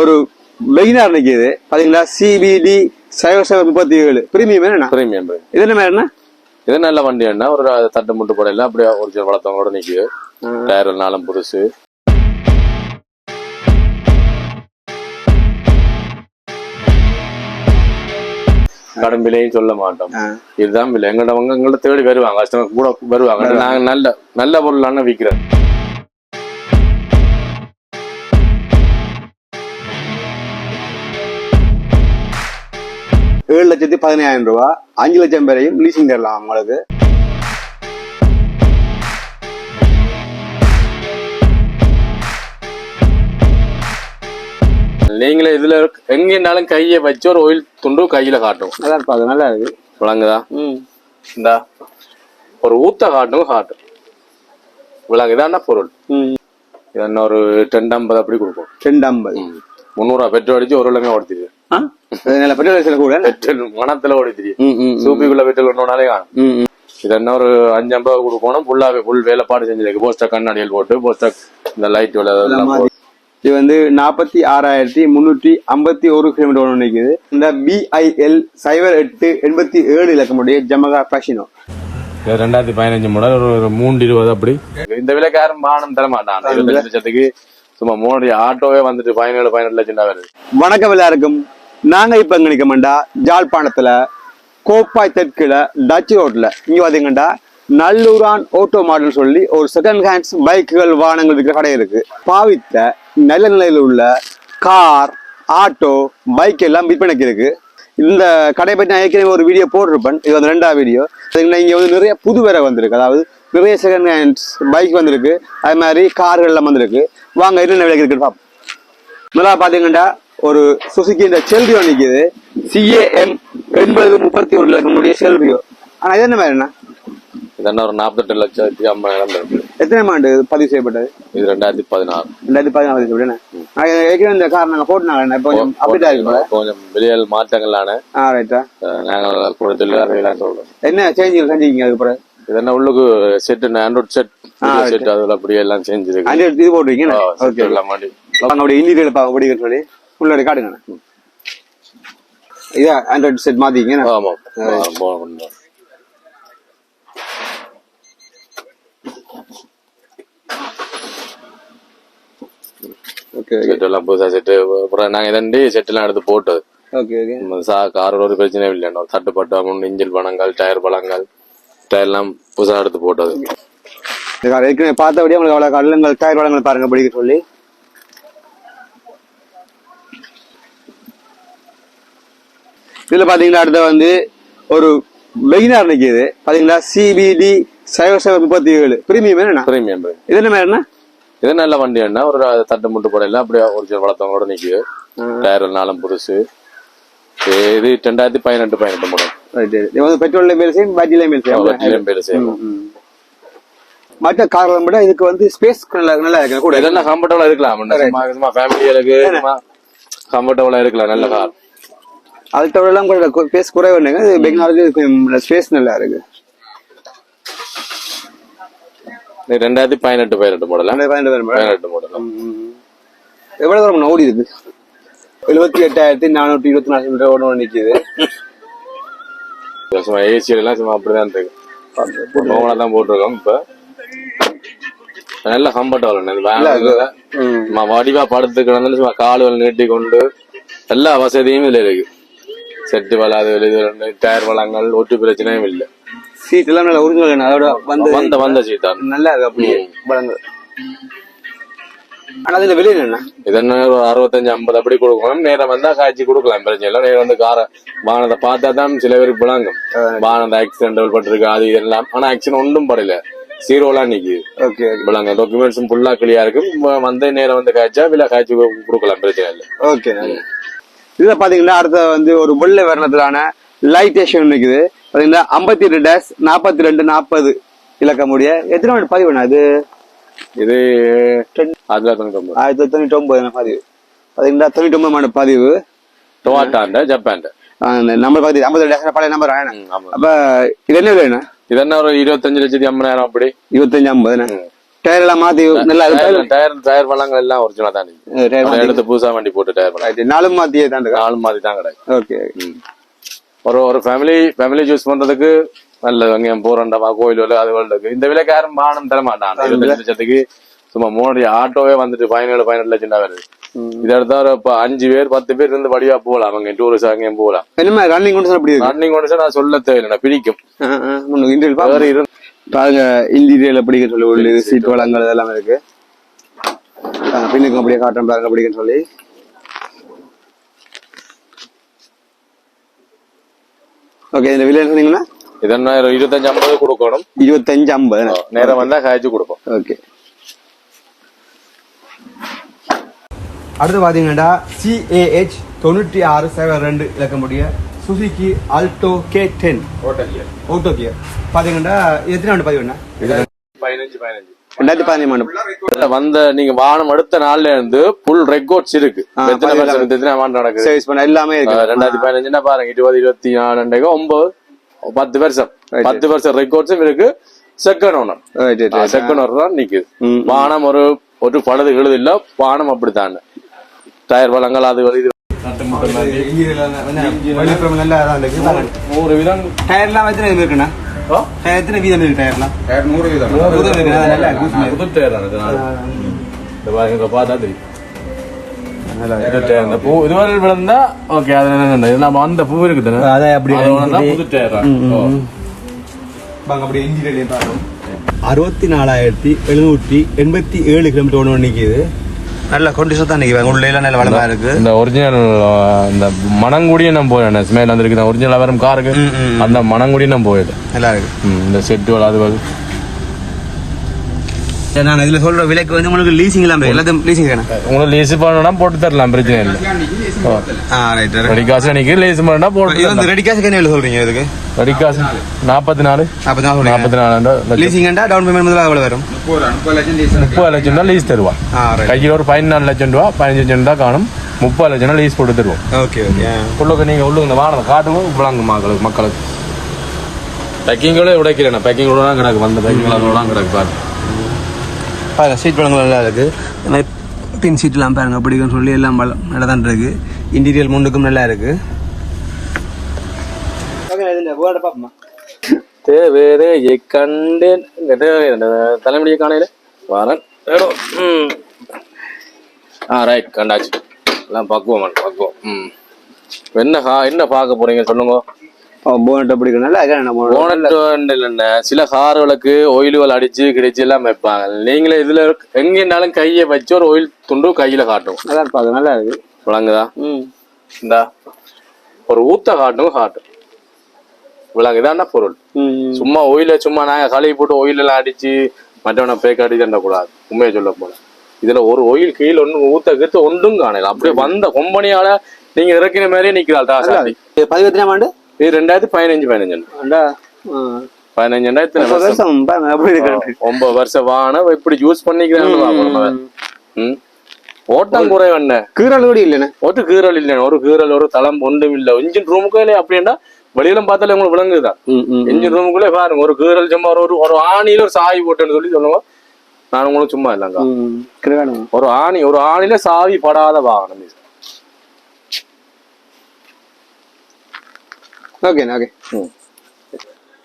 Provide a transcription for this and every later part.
ஒரு பெகினார் நிக்குது பாத்தீங்களா? சிபிடி சைவர் சைவர் முப்பத்தி ஏழு பிரீமியம் என்னண்ணா பிரீமியம் இது என்ன? மாதிரிண்ணா இது நல்ல வண்டி என்ன ஒரு தட்டு முட்டு போடையில அப்படியே ஒரிஜினல் வளர்த்தவங்களோட நிக்குது. டயர் நாளும் புதுசு. கடும் விலையும் சொல்ல மாட்டோம். இதுதான் விலை. எங்கள்ட்ட எங்கள்ட்ட தேடி வருவாங்க. கஸ்டமர் கூட வருவாங்க. நாங்க நல்ல நல்ல பொருளான விற்கிறோம் ஏழு லட்சத்தி பதினாயிரம் ரூபா அஞ்சு லட்சம் பேரையும் லீசிங் தரலாம் உங்களுக்கு நீங்களே இதுல எங்கேனாலும் கையை வச்சு ஒரு oil துண்டு கையில காட்டும் நல்லா இருப்பா அது நல்லா இருக்கு. விளங்குதா? ம். இந்தா ஒரு ஊத்த காட்டும் காட்டும் விளங்குதான்னா பொருள். ம். இது என்ன ஒரு டென் ஐம்பது அப்படி கொடுக்கும். ரெண்டு ஐம்பது. முந்நூறுவா பெட்ரோல் அடிச்சு ஒரு ஓடித்திரு ஆ? பெட்ரோல் கூட. பெட்ரோல் மனத்துல ஓடித்திரு ம் ம் சூப்பிக்குள்ள பெட்ரோல் ஒன்னோனாலே காணும். இது என்ன ஒரு அஞ்சு ஐம்பது கொடுக்கணும் ஃபுல்லாவே ஃபுல் வேலைப்பாடு செஞ்சிருக்கு. போஸ்டர் கண்ணாடியில் போட்டு போஸ்டர் இந்த லைட் இது வந்து நாற்பத்தி ஆறாயிரத்தி முன்னூற்றி ஐம்பத்தி ஒரு கிலோமீட்டர் ஒன்று நிற்குது இந்த பிஐஎல் சைபர் எட்டு எண்பத்தி ஏழு இலக்கமுடைய ஜமகா ஃபேஷினோ இது ரெண்டாயிரத்தி பதினஞ்சு மாடல் ஒரு மூணு இருபது அப்படி. இந்த விலைக்கு யாரும் பானம் தர மாட்டான். லட்சத்துக்கு சும்மா மூணு ஆட்டோவே வந்துட்டு பதினேழு பதினெட்டு லட்சம் தான் வருது. வணக்கம் எல்லாருக்கும். நாங்கள் இப்போ எங்க நிக்கமாண்டா? ஜாழ்ப்பாணத்தில் கோப்பாய் தெற்கில் டச் ரோட்டில் இங்கே பார்த்தீங்கண்டா நல்லூரான் ஆட்டோ மாடல் சொல்லி ஒரு செகண்ட் ஹேண்ட்ஸ் பைக்குகள் வாகனங்கள் விற்கிற கடை இருக்குது பாவித்த நல்ல நிலையில் உள்ள கார் ஆட்டோ பைக் எல்லாம் விற்பனைக்கு இருக்குது இந்த கடை பற்றி நான் ஏற்கனவே ஒரு வீடியோ போட்டிருப்பேன். இது வந்து ரெண்டாவது வீடியோ இங்கே வந்து நிறைய புது வேற வந்திருக்கு. அதாவது நிறைய செகண்ட் ஹேண்ட்ஸ் பைக் வந்திருக்கு. அது மாதிரி கார்கள் எல்லாம் வந்திருக்கு. வாங்க என்னென்ன விலைக்கு இருக்குன்னு பார்ப்போம். நல்லா பார்த்தீங்கன்னா ஒரு சுசுகி இந்த செல்வியோ நிக்குது. சிஏஎம் எண்பது முப்பத்தி ஒரு லட்சம் செல்வியோ ஆனா இது என்ன மாதிரி என்ன இது என்ன ஒரு நாற்பத்தெட்டு லட்சத்தி ஐம்பதாயிரம் எத்தனை ஆண்டு பதிவு செய்யப்பட்டது? இது ரெண்டாயிரத்தி பதினாறு. ரெண்டாயிரத்தி பதினாறு ஏற்கனவே இந்த கார் நாங்க போட்டுனாங்க இப்போ கொஞ்சம் அப்டேட் ஆகிருக்கோம் கொஞ்சம் வெளியல் மாற்றங்களான ஆ ரைட்டா நாங்கள் கூட தொழிலாளர்களாக சொல்றோம். என்ன சேஞ்சிங் செஞ்சீங்க அதுக்கு பிறகு இது என்ன உள்ளுக்கு செட் ஆண்ட்ராய்ட் செட் செட் அதில் அப்படியே எல்லாம் செஞ்சிருக்கு ஆண்ட்ராய்டு இது போட்டிருக்கீங்க ஓகே எல்லாம் மாட்டி. வாங்க அப்படியே இன்டீரியல் பார்க்க முடியும்னு சொல்லி? உள்ளாடி காட்டுங்க இதா ஆண்ட்ராய்டு செட் மாத்திக்கிங்க ஆமா. ஆ, போகணும். ஓகே செட் எல்லாம் புதுசா செட்டு அப்புறம் நாங்க இதண்டி செட் எல்லாம் எடுத்து போட்டது. சா காரோட ஒரு பிரச்சனையும் இல்லை. தட்டுப்பட்டு இன்ஜின் பழங்கள் டயர் பழங்கள் டயர் எல்லாம் புதுசா எடுத்து போட்டது. ஏற்கனவே பார்த்தபடியே உங்களுக்கு அவ்வளவு கடலங்கள் டயர் வளங்கள் பாருங்க படிக்க சொல்லி. இதுல பாத்தீங்கன்னா அடுத்த வந்து ஒரு பெகினார் நிக்குது. பாத்தீங்களா? சிபிடி சைவர் சைவர் முப்பத்தி ஏழு பிரீமியம் என்னண்ணா பிரீமியம் இது என்ன என்ன இது நல்ல வண்டி என்ன ஒரு தட்டு முட்டு போடையில அப்படியே ஒரிஜினல் வளர்த்தவங்களோட நிக்குது. டயர் நாளும் புதுசு. இது ரெண்டாயிரத்தி பதினெட்டு பதினெட்டு இது வந்து பெட்ரோல்ல மேல் செய்யும் பேட்டரியில மேல் செய்யும். பேர் செய்யணும் ம். மற்ற கார்கள் விட இதுக்கு வந்து ஸ்பேஸ் நல்லா நல்லா இருக்கு கூட இதெல்லாம் கம்ஃபர்டபுளா இருக்கலாம். ஃபேமிலிகளுக்கு கம்ஃபர்டபுளா இருக்கலாம். நல்ல கார் அதை தவிர எல்லாம் கூட ஸ்பேஸ் குறைவுங்க பெகினாருக்கு ஸ்பேஸ் நல்லா இருக்கு. இது ரெண்டாயிரத்தி பதினெட்டு பதினெட்டு மாடல் பதினெட்டு? பதினெட்டு மாடல் எவ்வளவு தூரம் ஓடி இருக்கு? எழுபத்தி எட்டாயிரத்தி நானூற்றி இருபத்தி நாலு கிலோமீட்டர் ஓட நிக்குது. சும்மா ஏசி எல்லாம் சும்மா அப்படிதான் இருக்கு. நோவனா தான் போட்டிருக்கோம் இப்ப. நல்ல கம்ஃபர்டபுள் வடிவா படுத்து கிடந்தாலும் சும்மா காலுகள் நீட்டி கொண்டு எல்லா வசதியும் இதுல இருக்கு. செட்டு வளாது இது டயர் வளங்கள் ஒட்டு பிரச்சனையும் இல்லை. சீட் எல்லாம் நல்ல ஒரிஜினல் அதோட வந்து வந்த வந்த சீட்டா நல்லா இருக்கு அப்படியே பழங்கள் ஆனா அதுல வெளியே என்ன? இது என்ன ஒரு அறுபத்தஞ்சு ஐம்பது அப்படி கொடுக்கணும். நேரம் வந்தா காய்ச்சி கொடுக்கலாம் பிரச்சனை இல்லை. நேரம் வந்து கார வாகனத்தை பார்த்தா தான் சில பேருக்கு விளங்கும். வாகனத்தை ஆக்சிடென்ட் பட்டிருக்கு அது இதெல்லாம் ஆனா ஆக்சிடென்ட் ஒன்றும் படல. சீரோலாம் நிக்குது. ஓகே விளங்க டாக்குமெண்ட்ஸும் ஃபுல்லா கிளியா இருக்கும். வ- வந்த நேரம் வந்து காய்ச்சா வில காய்ச்சி கொடுக்கலாம் பிரச்சனை இல்லை. ஓகே இதுல பாத்தீங்கன்னா அடுத்த வந்து ஒரு வெள்ளை வர்ணத்திலான லைட் ஸ்டேஷன் இருக்குது பாத்தீங்கன்னா ஐம்பத்தி எட்டு டேஷ் நாற்பத்தி ரெண்டு நாற்பது இலக்கமுடைய. எத்தனை மணி பதிவு அது இது? அதுல தொண்ணூத்தி ஆயிரத்தி தொண்ணூற்றி ஒன்பது பதிவு? பாத்தீங்கன்னா தொண்ணூற்றி ஒன்பது மணி பதிவு டொவாட்டாண்ட ஜப்பான்ட அந்த நம்பர் பார்த்து ஐம்பது டேஷ் பழைய நம்பர் அப்ப இது என்ன வேணும் இது என்ன ஒரு இருபத்தஞ்சு லட்சத்தி ஐம்பதாயிரம் அப்படி? இருபத்தஞ்சு ஐம்பது டயர் எல்லாம் மாத்தி நல்லா டயர் டயர் பழங்கள் எல்லாம் ஒரிஜினல் தான் எடுத்து புதுசா வண்டி போட்டு டயர் பழம் நாலும் மாத்தியே தான் நாலு மாதிரி தான் கிடையாது ஓகே ஒரு ஒரு ஃபேமிலி ஃபேமிலி சூஸ் பண்றதுக்கு நல்லது அங்க போறண்டமா கோயில் அது இருக்கு. இந்த விலைக்கு யாரும் வானம் தர மாட்டான் லட்சத்துக்கு சும்மா மூணு ஆட்டோவே வந்துட்டு பதினேழு பதினெட்டு லட்சம் தான் வருது இதை எடுத்தா இப்ப அஞ்சு பேர் பத்து பேர் இருந்து வடிவா போகலாம். அவங்க டூரிஸ்ட் அங்கேயும் போகலாம். ரன்னிங் கொண்டு ரன்னிங் கொண்டு நான் சொல்ல தேவையில்லை பிடிக்கும். பாருங்க இன்டீரியல் படிக்க சொல்லி உள்ள சீட் வளங்கள் இதெல்லாம் இருக்கு. பின்னுக்கு அப்படியே காட்டன் பாருங்க படிக்கன்னு சொல்லி. ஓகே இந்த விலை சொன்னீங்கன்னா? ஒரு இருபத்தஞ்சு ஐம்பது கொடுக்கணும். இருபத்தஞ்சு ஐம்பது நேரம் வந்தா காய்ச்சி கொடுப்போம். ஓகே அடுத்து பார்த்தீங்கன்னா சிஏஹெச் தொண்ணூற்றி ஆறு சைபர் ரெண்டு இலக்கமுடைய Suzuki Alto K ten auto gear பார்த்தீங்கன்னா எத்தனை ஆண்டு பதினஞ்சு பதினஞ்சு ரெண்டாயிரத்தி பதினஞ்சு ஆண்டு வந்த நீங்க வாகனம் அடுத்த நாள்ல இருந்து புல் ரெக்கார்ட்ஸ் இருக்கு எத்தனை ஆண்டு நடக்குது சர்வீஸ் பண்ண எல்லாமே ரெண்டாயிரத்தி பதினஞ்சுன்னா பாருங்க இருபது இருபத்தி நாலு ஒன்பது பத்து வருஷம். பத்து வருஷம் ரெக்கார்ட்ஸும் இருக்கு செகண்ட் ஓனர். செகண்ட் ஓனர் தான் நிக்குது. வானம் ஒரு ஒரு பழுது எழுது இல்ல வானம் அப்படித்தான் டயர் வளங்கள் அது இது நூறு விதம் டயர்லாம் எத்தனை இருக்குண்ணா டயர் எத்தனை வீதம் இருக்கு டயர்லாம் நூறு வீதம் நூறு நல்லா இருக்கு புது டயர் தான் இது. இருக்கு. இந்த பாருங்க இங்க பார்த்தா தெரியும் நல்லா இது டயர் இந்த பூ இதுவரை விழுந்தா ஓகே அது என்ன இது நம்ம அந்த பூ இருக்குது அதை அப்படி அது விழுந்தா புது டயர் தான் ஓ. வாங்க அப்படியே இன்ஜினியர்லையும் பார்க்கணும் அறுபத்தி நாலாயிரத்தி எழுநூற்றி எண்பத்தி ஏழு கிலோமீட்டர் ஒன்று நிற்கிது நல்ல கொண்டிஷன் தான் நிற்குது உள்ள நல்ல வளமா இருக்கு. இந்த ஒரிஜினல் இந்த மணங்குடியும் நான் போயிடேன் ஸ்மெல் வந்திருக்கு ஒரிஜினல் வரும் காருக்கு. அந்த மணங்குடியும் நான் போயிட்டேன் நல்லா இருக்கு. இந்த செட்டு அது நான் இதுல சொல்ற விலைக்கு வந்து உங்களுக்கு லீசிங் எல்லாம். எல்லாத்தையும் லீசிங் வேணும் உங்களுக்கு லேஸ் பண்ணா போட்டு தரலாம் பிரச்சனை இல்லை. ஆ ரைட் ரெடி காசு அன்னைக்கு லேஸ் பண்ணா போட்டு வந்து. ரெடி கேஷ் என்ன சொல்றீங்க இதுக்கு? ரெடி காசு நாற்பத்தி நாலு அப்பதான் சொல்றீங்க நாற்பத்தி நாலு லீசிங்கண்டா டவுன் பேமெண்ட் முதல்ல எவ்வளவு வரும்? முப்பது லட்சம் லீஸ் முப்பது லட்சம் தான் லீஸ் தருவா. ஆ ரைட் கையில் ஒரு பதினாலு லட்சம் ரூபா பதினஞ்சு லட்சம் தான் காணும். முப்பது லட்சம் லீஸ் போட்டு தருவோம். ஓகே ஓகே உள்ளுக்கு நீங்க உள்ளுக்கு இந்த வாகனத்தை காட்டுங்க விளாங்க மக்களுக்கு மக்களுக்கு. பேக்கிங்கோட உடைக்கிறேன் பேக்கிங் கூட கிடக்கு. வந்த பேக்கிங் அதோட கிடக்கு பாரு பாருங்க சீட் பழங்கள் நல்லா இருக்கு. பின் சீட்லாம் பாருங்க பிடிக்கும்னு சொல்லி எல்லாம் நல்லா தான் இருக்கு. இன்டீரியல் முன்னுக்கும் நல்லா இருக்கு. தேவேரே கண்டேன். தலைமுடியை காணையில. வரேன் ஆ ரைட் கண்டாச்சு. எல்லாம் பக்குவம் பக்குவம். ம். என்ன என்ன பார்க்க போறீங்க சொல்லுங்க. போனட் இருக்கு நம்ம போனட் இல்லைண்ணே. சில கார்களுக்கு ஒயிலுகள் அடிச்சு கிடைச்சு எல்லாம் வைப்பாங்க. நீங்களே இதுல எங்கேனாலும் கையை வச்சு ஒரு ஒயில் துண்டு கையில காட்டும். நல்லா இருப்பாங்க நல்லா இருக்கு. விளங்குதா? ம். இந்த. ஒரு ஊத்த காட்டும் காட்டும். விளங்குதான்னா பொருள். ம் சும்மா ஒயில சும்மா நாங்க கழுவி போட்டு ஒயில் எல்லாம் அடிச்சு மற்றவனை பேக் அடி கூடாது. உண்மையை சொல்ல போல இதுல ஒரு ஒயில் கீழே ஒண்ணு ஊத்த கீத்து ஒன்றும் காணல. அப்படியே வந்த கொம்பனியால நீங்க இறக்கின மாதிரியே நிக்கிறாள் தாசாட்டி இது பதிவு எத்தனை ஆண்டு? இது ரெண்டாயிரத்தி பதினஞ்சு பதினஞ்சு. ஆண்டா பதினஞ்சு ரெண்டாயிரத்தி முப்பது வருஷம் ஒன்பது வருஷம். வான இப்படி யூஸ். ம். ஓட்டம் குறைவண்ண கீரல் கூட இல்லைண்ணே. ஒரு கீரல் இல்லை ஒரு கீரல் ஒரு தளம் ஒன்றும் இல்லை. இன்ஜின் ரூமுக்குள்ளே அப்படின்னா வெளியில பார்த்தாலே உங்களுக்கு ம் இன்ஜின் ரூமுக்குள்ளே பாருங்க ஒரு கீரல் சும்மா ஒரு ஒரு ஆணியில ஒரு சாவி போட்டேன்னு சொல்லி சொல்லுங்க. நான் உங்களுக்கு சும்மா இல்லைங்க. ஒரு ஆணி ஒரு ஆணில சாவி படாத வாகனம் ஓகேண்ணா ஓகே ம்.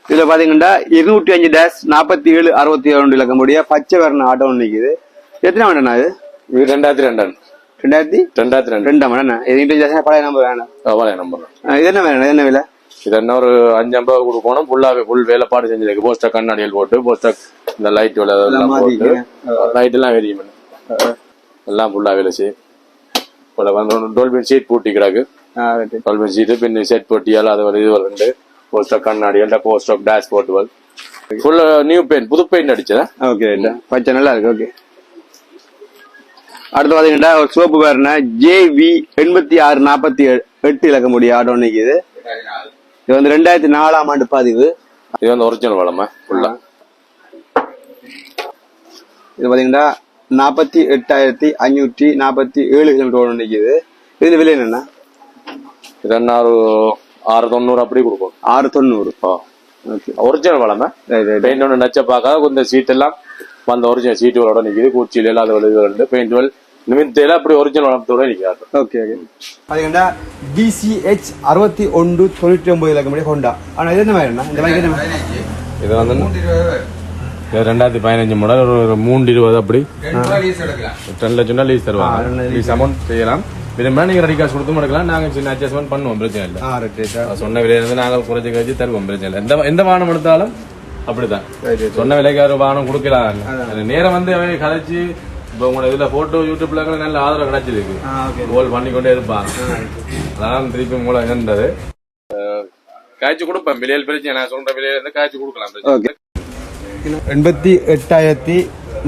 இதுல பாத்தீங்கன்னா இருநூற்றி அஞ்சு டேஷ் நாற்பத்தி ஏழு அறுபத்தி ஏழு இலக்கமுடைய பச்சை வர்ண ஆட்டோ நிக்குது. எத்தனை வேண்டண்ணா இது? இது ரெண்டாயிரத்தி ரெண்டாம் ரெண்டாயிரத்தி? ரெண்டாயிரத்தி ரெண்டு. ரெண்டாம் வேணா இது பழைய நம்பர் வேணாம். பழைய நம்பர் இது என்ன வேணும்? என்ன விலை? இது என்ன ஒரு அஞ்சு ஐம்பது கொடுக்கணும். ஃபுல்லாவே ஃபுல் வேலைப்பாடு செஞ்சிருக்கு போஸ்டர் கண்ணாடிகள் போட்டு போஸ்டர் இந்த லைட் வேலை மாத்தி, போட்டு லைட் எல்லாம் வெரியும் எல்லாம் ஃபுல்லா வேலை செய்யும் இப்போ வந்து டோல்பின் சீட் பூட்டி கிடக்கு சீட்டு பின் செட் போட்டியால் அது ஒரு இது ரெண்டு போஸ்டர் கண்ணாடி எல்லாம் போஸ்டர் டேஷ் போர்ட்டுவல் ஃபுல் நியூ பெயிண்ட் புது பெயிண்ட் அடிச்சதா ஓகே ரைட்டா பச்சை நல்லா இருக்கு ஓகே அடுத்து பாத்தீங்கன்னா ஒரு சிவப்பு பேருனா ஜேவி எண்பத்தி ஆறு நாற்பத்தி எட்டு இலக்கமுடைய ஆட்டோ நிக்குது இது வந்து ரெண்டாயிரத்தி நாலாம் ஆண்டு பதிவு இது வந்து ஒரிஜினல் வளமை ஃபுல்லா இது பாத்தீங்கன்னா நாற்பத்தி எட்டாயிரத்தி அஞ்சூற்றி நாற்பத்தி ஏழு கிலோமீட்டர் ஓட நிக்குது இது விலை என்னன்னா என்ன ஒரு ஆறு தொண்ணூறு அப்படி கொடுக்கும் ஆறு தொண்ணூறு. ஓகே ஒரிஜினல் வளமை ரைட் ரைட் பெயிண்ட் ஒன்று நச்ச பார்க்காத கொஞ்சம் சீட் எல்லாம் வந்த ஒரிஜினல் சீட்டுகளோட நிக்குது. கூச்சியில் இல்லாத வலுகள் பெயிண்ட் நிமித்தையில அப்படி ஒரிஜினல் வளர்த்தோட நிக்காது. ஓகே ஓகே பார்த்தீங்கன்னா டிசிஹெச் அறுபத்தி ஒன்று தொண்ணூற்றி ஒன்பது இலக்கம் முடிய ஹோண்டா ஆனால் இது என்ன மாதிரி இந்த என்ன இது வந்து இது ரெண்டாயிரத்தி பதினஞ்சு மாடல் ஒரு மூன்று இருபது அப்படி. ரெண்டு லட்சம் ரூபா லீஸ் தருவாங்க. லீஸ் அமௌண்ட் செய்யலாம். விரும்பினா நீங்க ரெடி காசு கொடுத்து எடுக்கலாம் நாங்க சின்ன அட்ஜஸ்ட்மெண்ட் பண்ணுவோம் பிரச்சனை இல்லை. சொன்ன விலையில இருந்து நாங்க குறைச்சு கழிச்சு தருவோம் பிரச்சனை இல்லை. எந்த எந்த வாகனம் எடுத்தாலும் அப்படிதான். சொன்ன விலைக்கு ஒரு வாகனம் கொடுக்கலாம் நேரம் வந்து அவன் கதைச்சு இப்போ உங்களோட இதுல போட்டோ யூடியூப்ல கூட நல்ல ஆதரவு கிடைச்சிருக்கு கோல் பண்ணிக்கொண்டே இருப்பாங்க அதான் திருப்பி மூலம் இருந்தது காய்ச்சி கொடுப்பேன். விலையில் பிரச்சனை நான் சொல்ற விலையில இருந்து காய்ச்சி கொடுக்கலாம் எண்பத்தி எட்டாயிரத்தி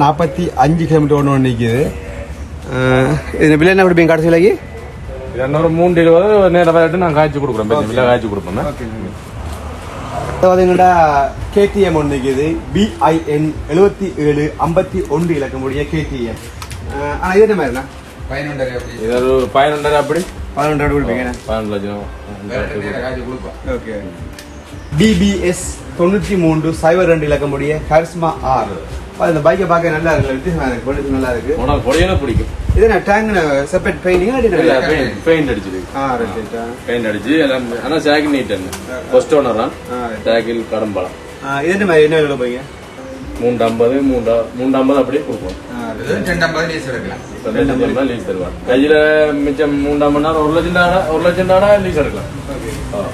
நாற்பத்தி அஞ்சு கிலோமீட்டர் ஒன்று நிற்கிது இது விலை என்ன கொடுப்பீங்க கடைசியிலக்கு? இது இன்னொரு மூன்று இருபது நேரம் விளையாட்டு நான் காய்ச்சி கொடுக்குறேன். பிரச்சனை இல்லை காய்ச்சி கொடுப்பேன். பார்த்தீங்கன்னா கேடிஎம் ஒன்று நிற்கிது பிஐஎன் எழுபத்தி ஏழு ஐம்பத்தி ஒன்று இலக்கமுடைய கேடிஎம் ஆனால் இது என்ன மாதிரிண்ணா இது ஒரு பதினொன்றரை அப்படி? பதினொன்று கொடுப்பீங்க பதினொன்று லட்சம். ஓகே டிபிஎஸ் தொண்ணூற்றி மூன்று சைபர் ரெண்டு இலக்கமுடைய கரிஸ்மா ஆர் இந்த பைக்கை பார்க்க நல்லா இருக்கு வித்தியாசமா இருக்கு பொண்ணுக்கு நல்லா இருக்கு. உனக்கு பொடியில பிடிக்கும். இது நான் டேங்க் செப்பரேட் பெயிண்டிங் பெயிண்ட் அடிச்சிருக்கு. ஆ ரைட் பெயிண்ட் அடிச்சு எல்லாம் ஆனா சாக்கில் நீட் ஃபர்ஸ்ட் ஓனர் தான். சாக்கில் கடம்பலம் இது என்ன மாதிரி என்ன விலை மூன்று ஐம்பது மூன்று மூன்று ஐம்பது அப்படியே கொடுப்போம். லீஸ் தருவாங்க. கையில மிச்சம் மூன்றாம் மணி நேரம் ஒரு லட்சம் டாடா ஒரு லட்சம் டாடா லீஸ் எடுக்கலாம்.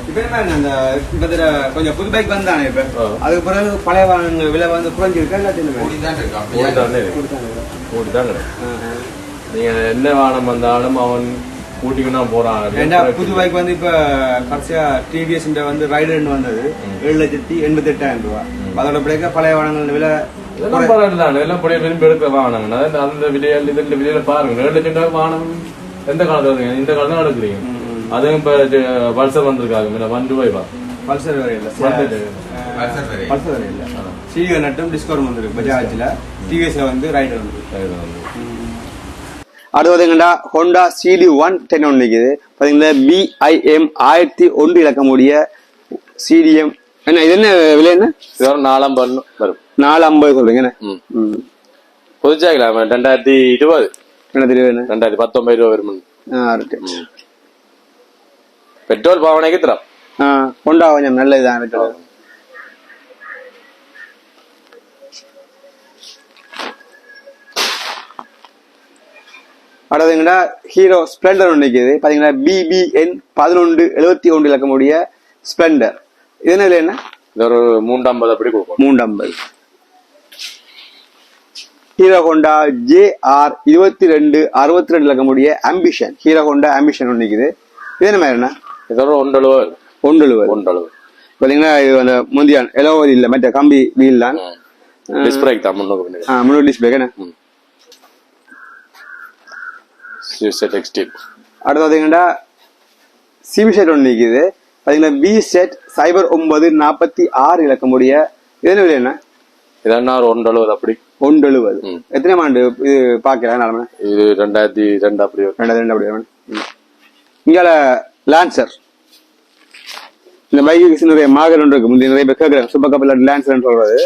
இப்போ என்ன அந்த கிட்டத்தட்ட கொஞ்சம் புது பைக் வந்தானே இப்போ. அதுக்கு பிறகு பழைய வாகனங்க விலை வந்து குறைஞ்சிருக்கா எல்லாத்தையும் தான் தான். நீங்க என்ன வாகனம் வந்தாலும் அவன் கூட்டிக்கினா போறான். ஏன்னா புது பைக் வந்து இப்போ கடைசியா டிவிஎஸ் வந்து ரைடர்னு வந்தது. ஏழு லட்சத்தி எண்பத்தி எட்டாயிரம் ரூபா அதோட பிறகு பழைய வாகனங்கள் விலை பரவாயில்ல தான். இதெல்லாம் பொடிய விரும்பி எடுக்க வாங்கினாங்க அதாவது அந்த விலையில் இதுல விலையில பாருங்க. ஏழு லட்சம் ரூபாய் வாகனம் எந்த காலத்துல இந்த காலத்துல நடக்குறீங்க அதுவும் இப்ப பல்சர் வந்திருக்காங்க இல்ல ஒன் ரூபாய் பா பல்சர் வரை இல்லை. பல்சர் வரை இல்லை. சிடிஓ நட்டும் டிஸ்கவுண்ட் வந்துருக்கு பஜாஜ்ல. டிவிஎஸ்ல வந்து ரைடர் வந்து. அடுத்து பார்த்தீங்கன்னா ஹோண்டா சிடி ஒன் டென் ஒன்று நிற்குது பார்த்தீங்கன்னா பிஐஎம் ஆயிரத்தி ஒன்று இலக்கமுடைய சிடிஎம் என்ன இது என்ன விலை என்ன? இது ஒரு நாலாம் பண்ணு வரும். நாலு ஐம்பது சொல்றீங்க என்ன. புதுச்சாக்கலாம் ரெண்டாயிரத்தி இருபது. என்ன? தெரியும் ரெண்டாயிரத்தி பத்தொன்பது ரூபா வரும். தரம் ஆ ஹோண்டா கொஞ்சம் நல்ல இதான் இருக்கிறது அடுத்ததுங்கன்னா ஹீரோ ஸ்ப்ளெண்டர் ஒன்று நிற்கிது பார்த்தீங்கன்னா பிபிஎன் பதினொன்று எழுபத்தி ஒன்று இலக்கமுடைய ஸ்ப்ளெண்டர் இது என்ன என்ன? இது ஒரு மூன்றாம்பது அப்படி கொடுக்கும் மூன்று ஐம்பது ஹீரோ ஹோண்டா ஜே ஆர் இருபத்தி ரெண்டு அறுபத்தி ரெண்டு இலக்கமுடைய அம்பிஷன் ஹீரோ ஹோண்டா அம்பிஷன் ஒன்று நிற்குது இது என்ன மாதிரி என்ன? இது ஒரு ஒன்றளவு வரும். ஒன்று எழுபது ஒன்றளவு பார்த்தீங்கன்னா இது அந்த முந்தியான் எலோவர் இல்லை மற்ற கம்பி வீல் தான் டிஸ்பிரேக் தான் முன்னோக்கு ஆ, முன்னூறு டிஸ்பிளே என்ன? செட் எக்ஸ்டீல் அடுத்து பார்த்தீங்கன்னா சிபி செட் ஒன்று நிற்கிது பார்த்தீங்கன்னா பி செட் சைபர் ஒன்பது நாற்பத்தி ஆறு இலக்கமுடைய இது என்ன விலை என்ன? ஒரு ஒன்றளவு அப்படி. ஒன்று எழுபது எத்தனை ஆண்டு இது நிலமை இது ரெண்டாயிரத்தி ரெண்டு அப்படி ரெண்டாவது ரெண்டு அப்படி இங்கால லான்சர் இந்த பைக்கு நிறைய மாடல் ஒன்று இருக்கு நிறைய பேர் கேட்குறாங்க சூப்பர் கப்பில் லான்சர்னு சொல்றது.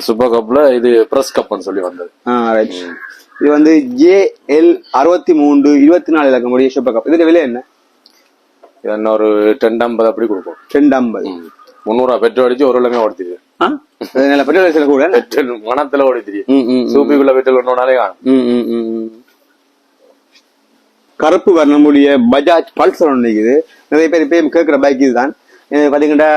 சூப்பர் கப்ல இது பிரஸ் கப்னு சொல்லி வந்தது. ஆ ரைட் இது வந்து ஜேஎல் அறுபத்தி மூன்று இருபத்தி நாலு இலக்கமுடைய சூப்பர் கப் இதுல விலை என்ன? என்ன ஒரு டென் ஐம்பது அப்படி கொடுப்போம். ரெண்டு ஐம்பது. முந்நூறுவா பெட்ரோல் அடிச்சு ஒரு லமே ஓடித்திரு ஆ? அது நல்ல பெட்ரோல் கூட? பெட்ரோல் மனத்துல ம். சூப்பிக்குள்ள பெட்ரோல் ஒன்னோனாலே காணும். கருப்பு வர்ணமுடைய பஜாஜ் பல்சர் ஒன்று இருக்குது. நிறைய பேர் இப்பயும் கேட்கிற பைக் இதுதான். இது பாத்தீங்கன்னா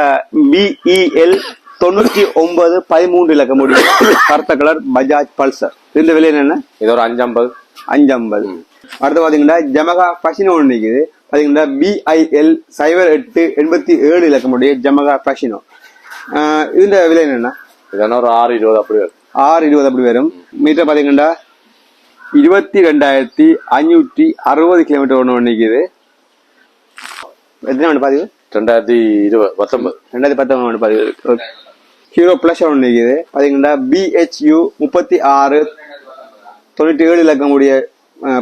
பிஇஎல் தொண்ணூத்தி ஒன்பது பதிமூன்று இலக்கமுடைய கருத்த கலர் பஜாஜ் பல்சர். இந்த விலை என்ன இது ஒரு அஞ்சம்பது. அஞ்சு ஐம்பது அடுத்து பாத்தீங்கன்னா ஜமகா ஃபஷினோ ஒன்று நிற்குது பாத்தீங்கன்னா பிஐஎல் சைபர் எட்டு எண்பத்தி ஏழு இலக்கமுடைய ஜமகா ஃபஷினோ. இந்த விலை என்னன்னா? இது என்ன ஒரு ஆறு இருபது அப்படி வரும். ஆறு இருபது அப்படி வரும். மீட்டர் பாத்தீங்கன்னா இருபத்தி ரெண்டாயிரத்தி அஞ்சூற்றி அறுபது கிலோமீட்டர் ஒன்று நிற்குது எத்தனை ஆண்டு பதிவு? ரெண்டாயிரத்தி இருபது பத்தொன்பது. ரெண்டாயிரத்தி பத்தொன்பது ஆண்டு பதிவு. ஹீரோ பிளஸ் ஒன்று நிற்குது பாத்தீங்கன்னா பிஹெச்யூ முப்பத்தி ஆறு தொண்ணூற்றி ஏழு இலக்கமுடைய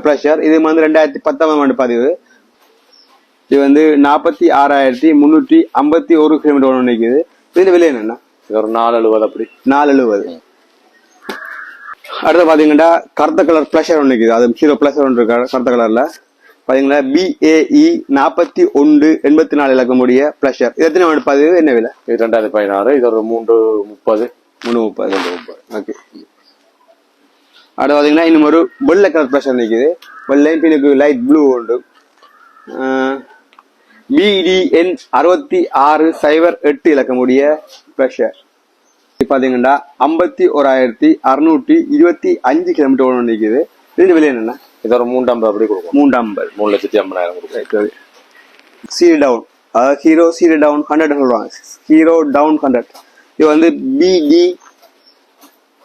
ப்ளஷர் இது வந்து ரெண்டாயிரத்தி பத்தொன்பதாம் ஆண்டு பதிவு. இது வந்து நாற்பத்தி ஆறாயிரத்தி முந்நூற்றி ஐம்பத்தி ஒரு கிலோமீட்டர் ஒன்று நிற்குது இது. விலை என்னன்னா? ஒரு நாலு எழுபது அப்படி. நாலு எழுபது. அடுத்து பாத்தீங்கன்னா கருத்த கலர் பிளஷர் ஒன்று இருக்குது. அது ஹீரோ பிளஷர் ஒன்று இருக்கு. கருத்த கலர்ல பாத்தீங்கன்னா பிஏஇ நாற்பத்தி ஒன்று எண்பத்தி நாலு இலக்கமுடைய பிளஷர் எத்தனை பதிவு? என்ன விலை? இது ரெண்டாயிரத்தி பதினாறு. இது ஒரு மூன்று முப்பது. மூணு முப்பது. ஓகே அடுத்து பாத்தீங்கன்னா இன்னும் ஒரு வெள்ளை கலர் பிளஷர் நிற்குது வெள்ளை பின்னுக்கு லைட் ப்ளூ உண்டு. பிடிஎன் அறுபத்தி ஆறு சைபர் எட்டு இலக்கமுடைய பிளஷர் பாத்தீங்கன்னா ஐம்பத்தி ஓராயிரத்தி அறுநூற்றி இருபத்தி அஞ்சு கிலோமீட்டர் ஒன்று நிற்குது ரெண்டு விலை என்னென்ன? இது ஒரு மூன்றம்பது அப்படி கொடுக்கும் மூன்றம்பது. மூணு லட்சத்தி ஐம்பதாயிரம் கொடுக்கும் சீரி டவுன் அதாவது ஹீரோ சீரி டவுன் ஹண்ட்ரட் சொல்லுவாங்க. ஹீரோ டவுன் ஹண்ட்ரட் இது வந்து பிடி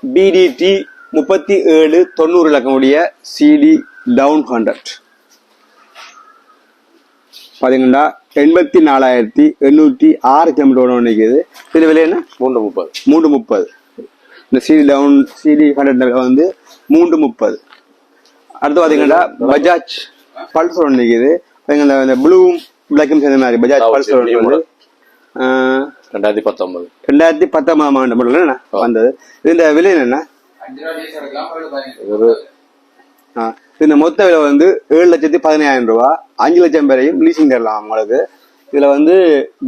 பிடிடி முப்பத்தி ஏழு தொண்ணூறு இலக்கமுடைய சிடி டவுன் ஹண்ட்ரட் பாத்தீங்கன்னா எண்பத்தி நாலாயிரத்தி எண்ணூற்றி ஆறு கிலோமீட்டர் ஒன்று நிற்குது இது விலை என்ன? மூன்று முப்பது. மூன்று முப்பது. இந்த சிடி டவுன் சிடி ஹண்ட்ரட் வந்து மூன்று முப்பது. அடுத்து பாத்தீங்கன்னா பஜாஜ் பல்சர் ஒன்று நிற்குது இந்த ப்ளூ பிளாக்கும் சேர்ந்த மாதிரி பஜாஜ் பல்சர் ஒன்று வந்து ஆஹ், ரெண்டாயிரத்தி பத்தொன்பது. ரெண்டாயிரத்தி பத்தொன்பதாம் ஆண்டு என்ன வந்தது. இந்த விலை என்ன இந்த மொத்த விலை வந்து ஏழு லட்சத்தி பதினாயிரம் ரூபா. அஞ்சு லட்சம் பேரையும் லீசிங் தரலாம் உங்களுக்கு இதுல வந்து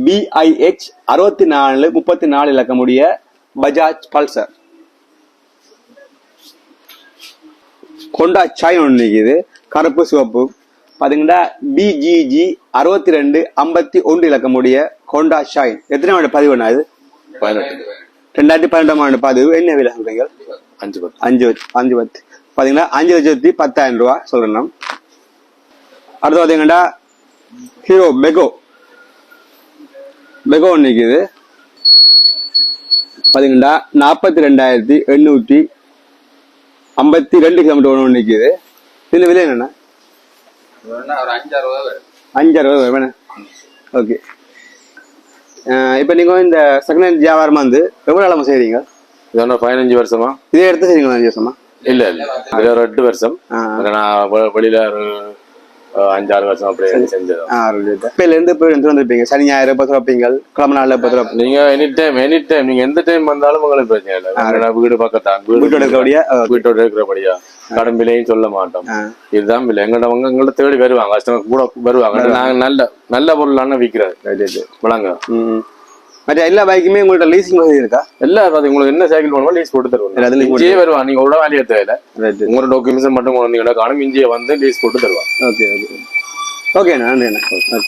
பிஐஹெச் அறுபத்தி நாலு முப்பத்தி நாலு இலக்கமுடைய பஜாஜ் பல்சர் கொண்டா சாய் ஒன்று நிற்கிது கருப்பு சிவப்பு. பாத்தீங்கன்னா பிஜிஜி அறுபத்தி ரெண்டு ஐம்பத்தி ஒன்று இலக்கமுடைய கொண்டா ஷாயின் எத்தனை ஆண்டு பதிவு இது? பதினெட்டு. ரெண்டாயிரத்தி பன்னெண்டாம் ஆண்டு பதிவு. என்ன விலை சொல்றீங்க? அஞ்சு பத்து. அஞ்சு வச்சு அஞ்சு பத்து. பாத்தீங்கன்னா அஞ்சு லட்சத்தி பத்தாயிரம் ரூபா சொல்றேன் அடுத்து பாத்தீங்கன்னா ஹீரோ பெகோ பெகோ ஒன்று நிற்குது பாத்தீங்கன்னா நாற்பத்தி ரெண்டாயிரத்தி எண்ணூற்றி ஐம்பத்தி ரெண்டு கிலோமீட்டர் ஒன்று நிற்குது இந்த விலை ஒரு அஞ்சாறு ரூபா வரும். அஞ்சாயிரம் ரூபாய் வேணா ஓகே. இப்போ நீங்கள் இந்த செகண்ட் ஹேண்ட் வியாபாரம் வந்து எவ்வளோ அளவு செய்கிறீங்க இது பதினஞ்சு வருஷமா? இதே எடுத்து செய்றீங்களா அஞ்சு வருஷமா? இல்ல இல்ல. இது ஒரு எட்டு வருஷம். அது நான் வெளியில ஒரு அஞ்சாறு வருஷம் அப்படியே செஞ்சது ஆ இப்போலேருந்து இப்போ எடுத்து வந்திருப்பீங்க. சனி ஞாயிறு பத்து வைப்பீங்க கிழமை நாளில் பத்து ரூபா நீங்க எனி டைம் எனி டைம் நீங்க எந்த டைம் வந்தாலும் உங்களுக்கு பிரச்சனை இல்லை. வீடு பக்கத்தான். வீட்டோட இருக்கக்கூடிய வீட்டோட இருக்கிறபடியா. கடன் விலையும் சொல்ல மாட்டோம். இதுதான் விலை. எங்கள்ட்ட எங்கள்ட்ட தேடி வருவாங்க. கஸ்டமர் கூட வருவாங்க. நாங்க நல்ல நல்ல பொருளான விற்கிறது விளங்க மற்ற எல்லா பைக்குமே உங்கள்ட்ட லீசிங் வசதி இருக்கா? எல்லா அது உங்களுக்கு என்ன சைக்கிள் வேணுமோ லீஸ் போட்டு தருவாங்க. இஞ்சியே வருவாங்க நீங்க உள்ள வேலையை தேவையில்ல. உங்களோட டாக்குமெண்ட்ஸ் மட்டும் கொண்டு வந்தீங்கன்னா காணும் இஞ்சியை வந்து லீஸ் போட்டு தருவாங்க. ஓகே ஓகே ஓகேண்ணா நன்றிண்ணா ஓகே